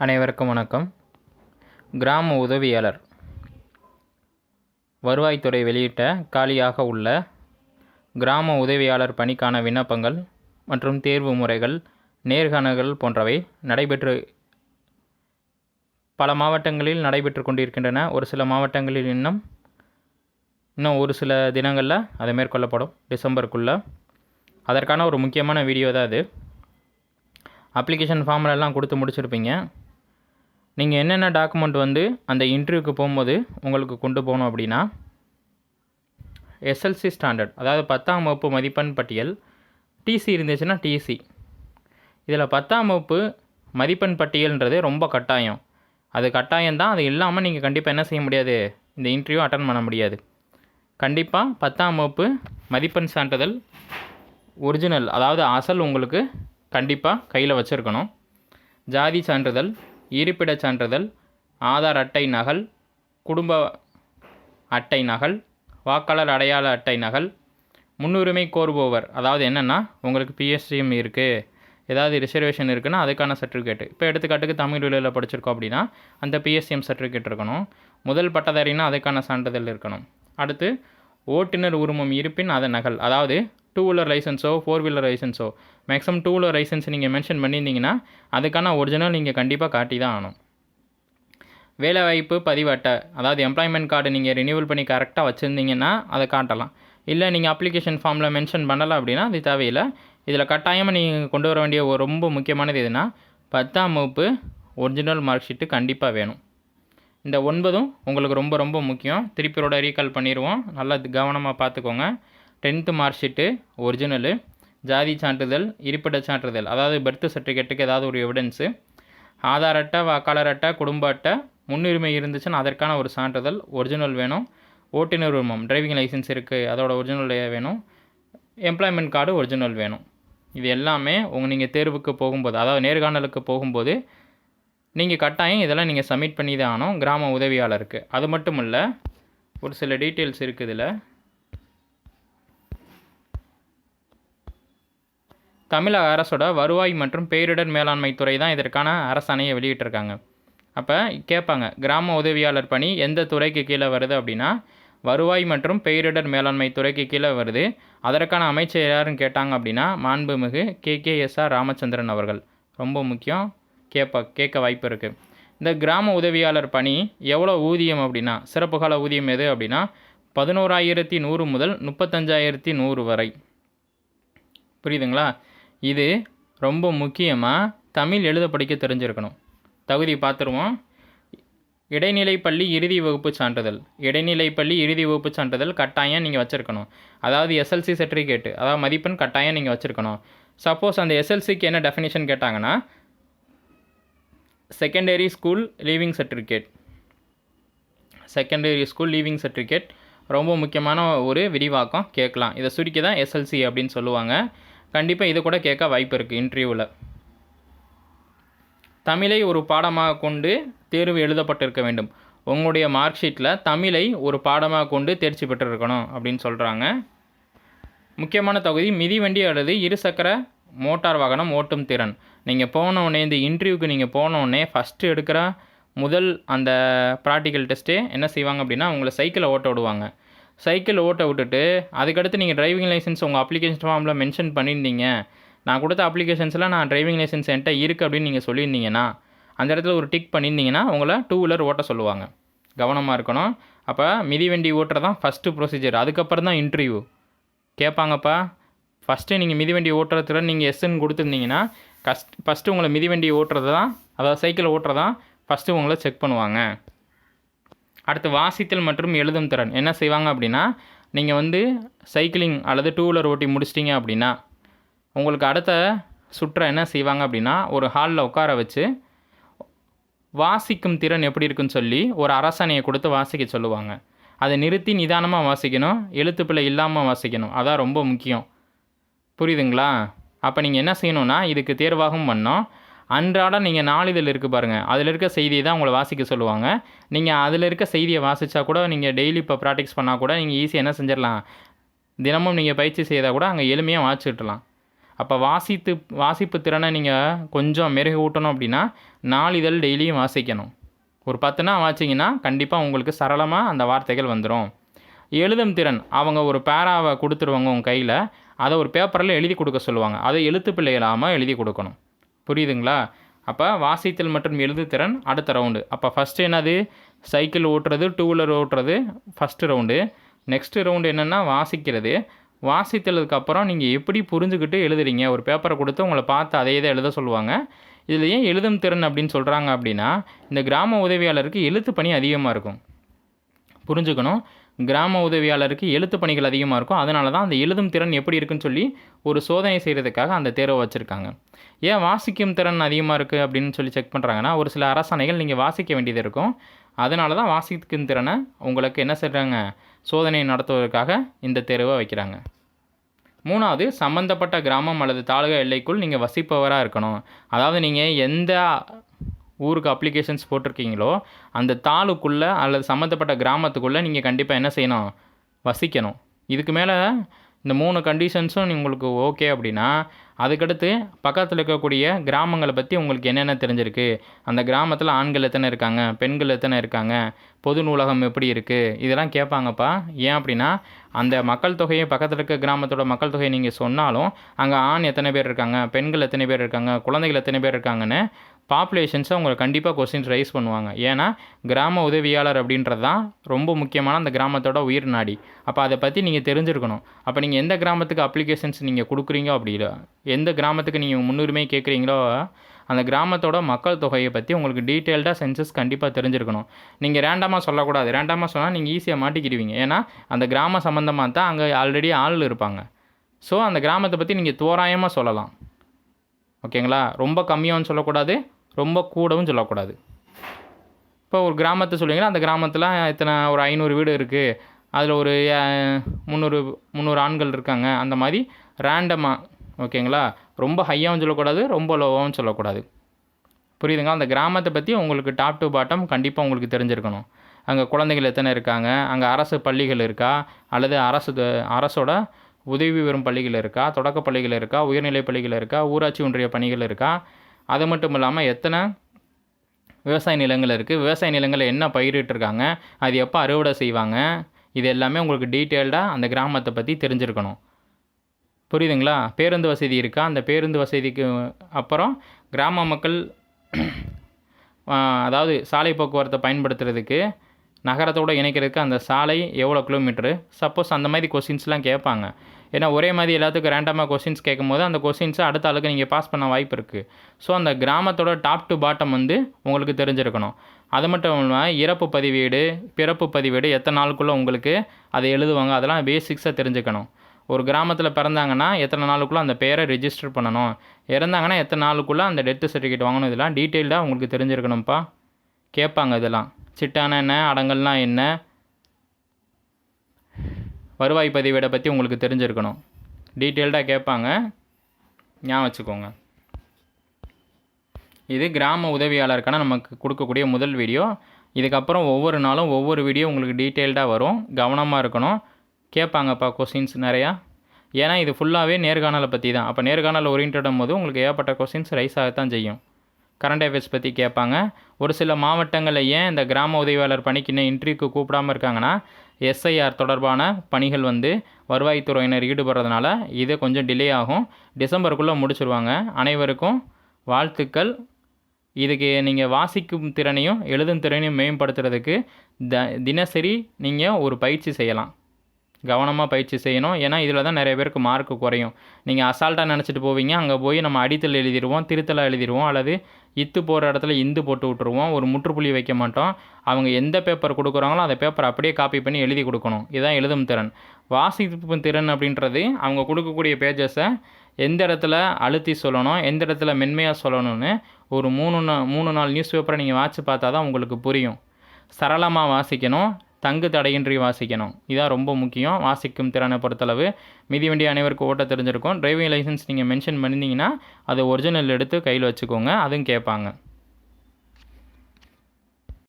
அனைவருக்கும் வணக்கம். கிராம உதவியாளர். வருவாய்த்துறை வெளியிட்ட காலியாக உள்ள கிராம உதவியாளர் பணிக்கான விண்ணப்பங்கள் மற்றும் தேர்வு முறைகள் நேர்காணல்கள் போன்றவை நடைபெற்று பல மாவட்டங்களில் நடைபெற்று கொண்டிருக்கின்றன. ஒரு சில மாவட்டங்களில் இன்னும் இன்னும் ஒரு சில தினங்களில் அது மேற்கொள்ளப்படும். டிசம்பருக்குள்ளே. அதற்கான ஒரு முக்கியமான வீடியோ தான் அது. அப்ளிகேஷன் ஃபார்ம்லெல்லாம் கொடுத்து முடிச்சிருப்பீங்க. நீங்கள் என்னென்ன டாக்குமெண்ட் வந்து அந்த இன்டர்வியூக்கு போகும்போது உங்களுக்கு கொண்டு போகணும் அப்படின்னா எஸ்எல்சி ஸ்டாண்டர்ட் அதாவது பத்தாம் வகுப்பு மதிப்பெண் பட்டியல் டிசி இருந்துச்சுன்னா டிசி இதில் பத்தாம் வகுப்பு மதிப்பெண் பட்டியல்ன்றது ரொம்ப கட்டாயம். அது கட்டாயம் தான் அது இல்லாமல் நீங்கள் கண்டிப்பாக என்ன செய்ய முடியாது? இந்த இன்டர்வியூ அட்டன் பண்ண முடியாது. கண்டிப்பாக பத்தாம் வகுப்பு மதிப்பெண் சான்றிதழ் ஒரிஜினல் அதாவது அசல் உங்களுக்கு கண்டிப்பாக கையில் வச்சுருக்கணும். ஜாதி சான்றிதழ் இருப்பிடச் சான்றிதழ் ஆதார் அட்டை நகல் குடும்ப அட்டை நகல் வாக்காளர் அடையாள அட்டை நகல் முன்னுரிமை கோருபவர். அதாவது என்னென்னா உங்களுக்கு பிஎஸ்சிஎம் இருக்குது ஏதாவது ரிசர்வேஷன் இருக்குன்னா அதுக்கான சர்டிஃபிகேட் இப்போ எடுத்துக்காட்டுக்கு தமிழ் வழியில் படிச்சிருக்கோம் அப்படின்னா அந்த பிஎஸ்சிஎம் சர்டிஃபிகேட் இருக்கணும். முதல் பட்டதாரின்னா அதுக்கான சான்றிதழ் இருக்கணும். அடுத்து ஓட்டுநர் உரிமம் இருப்பின் அதன் நகல். அதாவது டூ வீலர் லைசன்ஸோ ஃபோர் வீலர் லைசன்ஸோ மேக்ஸிமம் டூ வீலர் லைசன்ஸ் நீங்கள் மென்ஷன் பண்ணியிருந்தீங்கன்னா அதுக்கான ஒரிஜினல் நீங்கள் கண்டிப்பாக காட்டி தான் ஆகணும். வேலைவாய்ப்பு பதிவட்டை அதாவது எம்ப்ளாய்மெண்ட் கார்டு நீங்கள் ரினியூவல் பண்ணி கரெக்டாக வச்சுருந்தீங்கன்னா அதை காட்டலாம். இல்லை நீங்கள் அப்ளிகேஷன் ஃபார்மில் மென்ஷன் பண்ணலை அப்படின்னா அது தேவையில்லை. இதில் கட்டாயமாக நீங்கள் கொண்டு வர வேண்டிய ஒரு ரொம்ப முக்கியமானது எதுனா பத்தாம் வகுப்பு ஒரிஜினல் மார்க் ஷீட்டு கண்டிப்பாக வேணும். இந்த ஒன்பதும் உங்களுக்கு ரொம்ப ரொம்ப முக்கியம். திருப்பியோட ரீகால் பண்ணிடுவோம் நல்லா கவனமாக பார்த்துக்கோங்க. டென்த்து மார்க் ஷீட்டு ஒரிஜினலு ஜாதி சான்றிதழ் இருப்பிட சான்றிதழ் அதாவது பர்த் சர்டிஃபிகேட்டுக்கு ஏதாவது ஒரு எவிடன்ஸு ஆதார் அட்டை வாக்காளர் அட்டை குடும்ப அட்டை முன்னுரிமை இருந்துச்சுன்னா அதற்கான ஒரு சான்றிதழ் ஒரிஜினல் வேணும். ஓட்டுநர் உரிமம் டிரைவிங் லைசன்ஸ் இருக்குது அதோட ஒரிஜினல் வேணும். எம்ப்ளாய்மெண்ட் கார்டு ஒரிஜினல் வேணும். இது எல்லாமே உங்கள் நீங்கள் தேர்வுக்கு போகும்போது அதாவது நேர்காணலுக்கு போகும்போது நீங்கள் கட்டாயம் இதெல்லாம் நீங்கள் சப்மிட் பண்ணி தான் ஆகணும் கிராம உதவியாளருக்கு. அது மட்டும் இல்லை ஒரு சில டீட்டெயில்ஸ் இருக்குது இதில். தமிழக அரசோட வருவாய் மற்றும் பேரிடர் மேலாண்மை துறை தான் இதற்கான அரசாணையை வெளியிட்டிருக்காங்க. அப்போ கேட்பாங்க கிராம உதவியாளர் பணி எந்த துறைக்கு கீழே வருது அப்படின்னா வருவாய் மற்றும் பேரிடர் மேலாண்மை துறைக்கு கீழே வருது. அதற்கான அமைச்சர் யாருன்னு கேட்டாங்க அப்படின்னா மாண்புமிகு K. K. S. R. Ramachandran அவர்கள். ரொம்ப முக்கியம் கேட்ப கேட்க வாய்ப்பு இருக்குது இந்த கிராம உதவியாளர் பணி எவ்வளோ ஊதியம் அப்படின்னா சிறப்பு கால ஊதியம் எது அப்படின்னா பதினோராயிரத்தி நூறு முதல் முப்பத்தஞ்சாயிரத்தி நூறு வரை. புரியுதுங்களா? இது ரொம்ப முக்கியமாக தமிழ் எழுத படிக்க தெரிஞ்சிருக்கணும். தகுதி பார்த்துருவோம் இடைநிலை பள்ளி இறுதி வகுப்பு சான்றிதழ். இடைநிலை பள்ளி இறுதி வகுப்பு சான்றிதழ் கட்டாயம் நீங்கள் வச்சுருக்கணும். அதாவது எஸ்எல்சி சர்டிஃபிகேட்டு அதாவது மதிப்பெண் கட்டாயம் நீங்கள் வச்சுருக்கணும். சப்போஸ் அந்த எஸ்எல்சிக்கு என்ன டெஃபினேஷன் கேட்டாங்கன்னா secondary school leaving certificate secondary school leaving certificate ரொம்ப முக்கியமான ஒரு விரிவாக்கம் கேட்கலாம். இதை சுருக்கி தான் எஸ்எல்சி அப்படின்னு சொல்லுவாங்க. கண்டிப்பாக இது கூட கேட்க வாய்ப்பு இருக்குது இன்டர்வியூவில் தமிழை ஒரு பாடமாக கொண்டு தேர்வு எழுதப்பட்டிருக்க வேண்டும். உங்களுடைய மார்க் ஷீட்டில் தமிழை ஒரு பாடமாக கொண்டு தேர்ச்சி பெற்றிருக்கணும் அப்படின்னு சொல்கிறாங்க முக்கியமான தகுதி மிதிவண்டி அல்லது இருசக்கர மோட்டார் வாகனம் ஓட்டும் திறன். நீங்கள் போனோடனே இந்த இன்டர்வியூக்கு நீங்கள் போனோடனே ஃபஸ்ட்டு எடுக்கிற முதல் அந்த ப்ராக்டிக்கல் டெஸ்ட்டே என்ன செய்வாங்க அப்படின்னா உங்களை சைக்கிளை ஓட்ட விடுவாங்க. சைக்கிள் ஓட்ட விட்டுட்டு அதுக்கடுத்து நீங்கள் டிரைவிங் லைசன்ஸ் உங்கள் அப்ளிகேஷன் ஃபார்மில் மென்ஷன் பண்ணியிருந்தீங்க. நான் கொடுத்த அப்ளிகேஷன்ஸில் நான் டிரைவிங் லைசன்ஸ் என்கிட்ட இருக்குது அப்படின்னு நீங்கள் சொல்லியிருந்தீங்கன்னா அந்த இடத்துல ஒரு டிக் பண்ணியிருந்தீங்கன்னா உங்களை டூ வீலர் ஓட்ட சொல்லுவாங்க. கவனமாக இருக்கணும். அப்போ மிதிவண்டி ஓட்டுறது தான் ஃபஸ்ட்டு ப்ரொசீஜர் அதுக்கப்புறம் தான் இன்டர்வியூ கேட்பாங்கப்பா ஃபஸ்ட்டு நீங்கள் மிதிவண்டி ஓட்டுறதுல நீங்கள் எஸ்ன்னு கொடுத்துருந்தீங்கன்னா கஸ்ட் ஃபஸ்ட்டு உங்களை மிதிவண்டி ஓட்டுறது தான் அதாவது சைக்கிள் ஓட்டுறது தான் ஃபஸ்ட்டு உங்களை செக் பண்ணுவாங்க. அடுத்து வாசித்தல் மற்றும் எழுதும் திறன். என்ன செய்வாங்க அப்படின்னா நீங்கள் வந்து சைக்கிளிங் அல்லது டூ வீலர் ஓட்டி முடிச்சிட்டிங்க அப்படின்னா உங்களுக்கு அடுத்த சுற்ற என்ன செய்வாங்க அப்படின்னா ஒரு ஹாலில் உட்கார வச்சு வாசிக்கும் திறன் எப்படி இருக்குன்னு சொல்லி ஒரு அரசாணையை கொடுத்து வாசிக்க சொல்லுவாங்க. அதை நிறுத்தி நிதானமாக வாசிக்கணும் எழுத்துப்பிழை இல்லாமல் வாசிக்கணும். அதான் ரொம்ப முக்கியம். புரியுதுங்களா? அப்போ நீங்கள் என்ன செய்யணும்னா இதுக்கு தேர்வாகவும் பண்ணோம் அன்றாடம் நீங்கள் நாளிதழ் இருக்குது பாருங்கள் அதில் இருக்க செய்தியை தான் உங்களை வாசிக்க சொல்லுவாங்க. நீங்கள் அதில் இருக்க செய்தியை வாசித்தா கூட நீங்கள் டெய்லி இப்போ ப்ராக்டிஸ் பண்ணால் கூட நீங்கள் ஈஸியாக என்ன செஞ்சிடலாம்? தினமும் நீங்கள் பயிற்சி செய்தால் கூட அங்கே எளிமையாக வாசிச்சிடலாம் அப்போ வாசித்து வாசிப்பு திறனை நீங்கள் கொஞ்சம் மெருகு ஊட்டணும் அப்படின்னா நாளிதழ் டெய்லியும் வாசிக்கணும். ஒரு பத்து நாள் வாசிங்கன்னா கண்டிப்பாக உங்களுக்கு சரளமாக அந்த வார்த்தைகள் வந்துடும் எழுதும் திறன் அவங்க ஒரு பேராவை கொடுத்துருவாங்க உங்கள் கையில். அதை ஒரு பேப்பரில் எழுதி கொடுக்க சொல்லுவாங்க. அதை எழுத்து பிள்ளை இல்லாமல் எழுதி கொடுக்கணும். புரியுதுங்களா? அப்போ வாசித்தல் மற்றும் எழுதுத்திறன் அடுத்த ரவுண்டு அப்போ ஃபஸ்ட்டு என்னது? சைக்கிள் ஓட்டுறது டூ வீலர் ஓட்டுறது ஃபஸ்ட்டு ரவுண்டு நெக்ஸ்ட்டு ரவுண்டு என்னென்னா வாசிக்கிறது. வாசித்ததுக்கப்புறம் நீங்கள் எப்படி புரிஞ்சுக்கிட்டு எழுதுறீங்க? ஒரு பேப்பரை கொடுத்து உங்களை பார்த்து அதே இதை எழுத சொல்லுவாங்க. இதில் ஏன் எழுதும் திறன் அப்படின்னு சொல்கிறாங்க அப்படின்னா இந்த கிராம உதவியாளருக்கு எழுத்து பணி அதிகமாக இருக்கும். புரிஞ்சுக்கணும். கிராம உதவியாளருக்கு எழுத்து பணிகள் அதிகமாக இருக்கும். அதனால தான் அந்த எழுதும் திறன் எப்படி இருக்குன்னு சொல்லி ஒரு சோதனை செய்கிறதுக்காக அந்த தேர்வை வச்சுருக்காங்க. ஏன் வாசிக்கும் திறன் அதிகமாக இருக்குது அப்படின்னு சொல்லி செக் பண்ணுறாங்கன்னா ஒரு சில அரசாணைகள் நீங்கள் வாசிக்க வேண்டியது இருக்கும். அதனால தான் வாசிக்கும் திறனை உங்களுக்கு என்ன செய்கிறாங்க சோதனை நடத்துவதற்காக இந்த தேர்வை வைக்கிறாங்க. மூணாவது சம்மந்தப்பட்ட கிராமம் அல்லது தாலுகா எல்லைக்குள் நீங்கள் வசிப்பவராக இருக்கணும். அதாவது நீங்கள் எந்த ஊருக்கு அப்ளிகேஷன்ஸ் போட்டிருக்கீங்களோ அந்த தாலுக்குள்ளே அல்லது சம்மந்தப்பட்ட கிராமத்துக்குள்ளே நீங்கள் கண்டிப்பாக என்ன செய்யணும்? வசிக்கணும். இதுக்கு மேலே இந்த மூணு கண்டிஷன்ஸும் உங்களுக்கு ஓகே அப்படின்னா அதுக்கடுத்து பக்கத்தில் இருக்கக்கூடிய கிராமங்களை பற்றி உங்களுக்கு என்னென்ன தெரிஞ்சிருக்கு? அந்த கிராமத்தில் ஆண்கள் எத்தனை இருக்காங்க? பெண்கள் எத்தனை இருக்காங்க? பொது நூலகம் எப்படி இருக்குது இதெல்லாம் கேட்பாங்கப்பா. ஏன் அப்படின்னா அந்த மக்கள் தொகையை பக்கத்தில் இருக்க கிராமத்தோட மக்கள் தொகையை நீங்கள் சொன்னாலும் அங்கே ஆண் எத்தனை பேர் இருக்காங்க? பெண்கள் எத்தனை பேர் இருக்காங்க? குழந்தைகள் எத்தனை பேர் இருக்காங்கன்னு பாப்புலேஷன்ஸை உங்களை கண்டிப்பாக கொஸ்டின்ஸ் ரைஸ் பண்ணுவாங்க. ஏன்னா கிராம உதவியாளர் அப்படின்றது தான் ரொம்ப முக்கியமான அந்த கிராமத்தோட உயிர் நாடி. அப்போ அதை பற்றி நீங்கள் தெரிஞ்சிருக்கணும். அப்போ நீங்கள் எந்த கிராமத்துக்கு அப்ளிகேஷன்ஸ் நீங்கள் கொடுக்குறீங்க அப்படின்னா எந்த கிராமத்துக்கு நீங்கள் முன்னுரிமை கேட்குறீங்களோ அந்த கிராமத்தோட மக்கள் தொகையை பற்றி உங்களுக்கு டீட்டெயில்டாக சென்சஸ் கண்டிப்பாக தெரிஞ்சிருக்கணும். நீங்கள் ரேண்டமாக சொல்லக்கூடாது. ரேண்டமாக சொன்னால் நீங்கள் ஈஸியாக மாட்டிக்கிடுவீங்க. ஏன்னா அந்த கிராம சம்மந்தமாக தான் அங்கே ஆல்ரெடி ஆள் இருப்பாங்க. ஸோ அந்த கிராமத்தை பற்றி நீங்கள் தோராயமாக சொல்லலாம். ஓகேங்களா? ரொம்ப கம்மியாகவும் சொல்லக்கூடாது. ரொம்ப கூடவும் சொல்லக்கூடாது. இப்போ ஒரு கிராமத்தை சொல்லுவீங்கன்னா அந்த கிராமத்தில் இத்தனை ஒரு ஐநூறு வீடு இருக்குது அதில் ஒரு முந்நூறு முந்நூறு ஆண்கள் இருக்காங்க. அந்த மாதிரி ரேண்டமாக ஓகேங்களா? ரொம்ப ஹையாகவும் சொல்லக்கூடாது ரொம்ப லோவாகவும் சொல்லக்கூடாது. புரியுதுங்க அந்த கிராமத்தை பற்றி உங்களுக்கு டாப் டு பாட்டம் கண்டிப்பாக உங்களுக்கு தெரிஞ்சிருக்கணும். அங்கே குழந்தைகள் எத்தனை இருக்காங்க? அங்கே அரசு பள்ளிகள் இருக்கா? அல்லது அரசு அரசோட உதவி பெறும் பள்ளிகள் இருக்கா? தொடக்க பள்ளிகள் இருக்கா? உயர்நிலை பள்ளிகள் இருக்கா? ஊராட்சி ஒன்றிய பணிகள் இருக்கா? அது மட்டும் இல்லாமல் எத்தனை விவசாய நிலங்கள் இருக்குது விவசாய நிலங்களில் என்ன பயிரிட்டிருக்காங்க? அது எப்போ அறுவடை செய்வாங்க? இது எல்லாமே உங்களுக்கு டீட்டெயில்டாக அந்த கிராமத்தை பற்றி தெரிஞ்சிருக்கணும். புரியுதுங்களா? பேருந்து வசதி இருக்கா? அந்த பேருந்து வசதிக்கு அப்புறம் கிராம மக்கள் அதாவது சாலை போக்குவரத்தை பயன்படுத்துறதுக்கு நகரத்தோடு இணைக்கிறதுக்கு அந்த சாலை எவ்வளோ கிலோமீட்ரு சப்போஸ் அந்த மாதிரி கொஸ்டின்ஸ்லாம் கேட்பாங்க. ஏன்னா ஒரே மாதிரி எல்லாத்துக்கும் ரேண்டமாக கொஸ்டின்ஸ் கேட்கும்போது அந்த கொஸ்டின்ஸை அடுத்த ஆளுக்கு நீங்கள் பாஸ் பண்ண வாய்ப்பு இருக்குது ஸோ அந்த கிராமத்தோட டாப் டு பாட்டம் வந்து உங்களுக்கு தெரிஞ்சிருக்கணும். அது மட்டும் இல்லாமல் இறப்பு பதிவேடு பிறப்பு பதிவேடு எத்தனை நாளுக்குள்ளே உங்களுக்கு அதை எழுதுவாங்க அதெல்லாம் பேசிக்ஸாக தெரிஞ்சுக்கணும். ஒரு கிராமத்தில் பிறந்தாங்கன்னா எத்தனை நாளுக்குள்ளே அந்த பேரை ரிஜிஸ்டர் பண்ணணும்? இறந்தாங்கன்னா எத்தனை நாளுக்குள்ளே அந்த டெத்து சர்டிஃபிகேட் வாங்கணும்? இதெல்லாம் டீட்டெயில்டாக உங்களுக்கு தெரிஞ்சிருக்கணும்ப்பா. கேட்பாங்க இதெல்லாம். சிட்டானா என்ன அடங்கல்னால் என்ன வருவாய் பதிவேடை பற்றி உங்களுக்கு தெரிஞ்சிருக்கணும். டீட்டெயில்டாக கேட்பாங்க. ஞாபகம் வச்சுக்கோங்க. இது கிராம உதவியாளருக்கான நமக்கு கொடுக்கக்கூடிய முதல் வீடியோ. இதுக்கப்புறம் ஒவ்வொரு நாளும் ஒவ்வொரு வீடியோ உங்களுக்கு டீட்டெயில்டாக வரும். கவனமாக இருக்கணும். கேட்பாங்கப்பா கொஸ்டின்ஸ் நிறையா. ஏன்னா இது ஃபுல்லாகவே நேர்காணலை பற்றி தான். அப்போ நேர்காணல் ஓரியன்டும் போது உங்களுக்கு ஏகப்பட்ட கொஸ்டின்ஸ் ரைஸ் ஆகத்தான் செய்யும். கரண்ட் அஃபேர்ஸ் பற்றி கேட்பாங்க. ஒரு சில மாவட்டங்களில் ஏன் இந்த கிராம உதவியாளர் பணிக்குன்னு இன்னும் இன்டர்வியூக்கு கூப்பிடாம இருக்காங்கன்னா எஸ்ஐஆர் தொடர்பான பணிகள் வந்து வருவாய்த்துறையினர் ஈடுபடுறதுனால இது கொஞ்சம் டிலே ஆகும். டிசம்பருக்குள்ளே முடிச்சிருவாங்க. அனைவருக்கும் வாழ்த்துக்கள். இதுக்கு நீங்கள் வாசிக்கும் திறனையும் எழுதும் திறனையும் மேம்படுத்துறதுக்கு த தினசரி நீங்கள் ஒரு பயிற்சி செய்யலாம். கவனமாக பயிற்சி செய்யணும். ஏன்னா இதில் தான் நிறைய பேருக்கு மார்க் குறையும். நீங்கள் அசால்ட்டாக நினச்சிட்டு போவீங்க. அங்கே போய் நம்ம அடித்தல் எழுதிடுவோம் திருத்தலாக எழுதிடுவோம் அல்லது இத்து போகிற இடத்துல இந்து போட்டு விட்ருவோம் ஒரு முற்றுப்புள்ளி வைக்க மாட்டோம். அவங்க எந்த பேப்பர் கொடுக்குறாங்களோ அந்த பேப்பர் அப்படியே காப்பி பண்ணி எழுதி கொடுக்கணும். இதுதான் எழுதும் திறன். வாசிப்பு திறன் அப்படின்றது அவங்க கொடுக்கக்கூடிய பேஜஸை எந்த இடத்துல அழுத்தி சொல்லணும் எந்த இடத்துல மென்மையாக சொல்லணும்னு ஒரு மூணு நா- மூணு நாள் நியூஸ் பேப்பரை நீங்கள் வாட்சி பார்த்தா தான் உங்களுக்கு புரியும். சரளமாக வாசிக்கணும். தங்கு தடையின்றி வாசிக்கணும். இதான் ரொம்ப முக்கியம். வாசிக்கும் திறனை பொறுத்தளவு. மிதிவண்டி அனைவருக்கும் ஓட்ட தெரிஞ்சிருக்கும். டிரைவிங் லைசன்ஸ் நீங்கள் மென்ஷன் பண்ணியிருந்தீங்கன்னா அதை ஒரிஜினல் எடுத்து கையில் வச்சுக்கோங்க. அதுவும் கேட்பாங்க.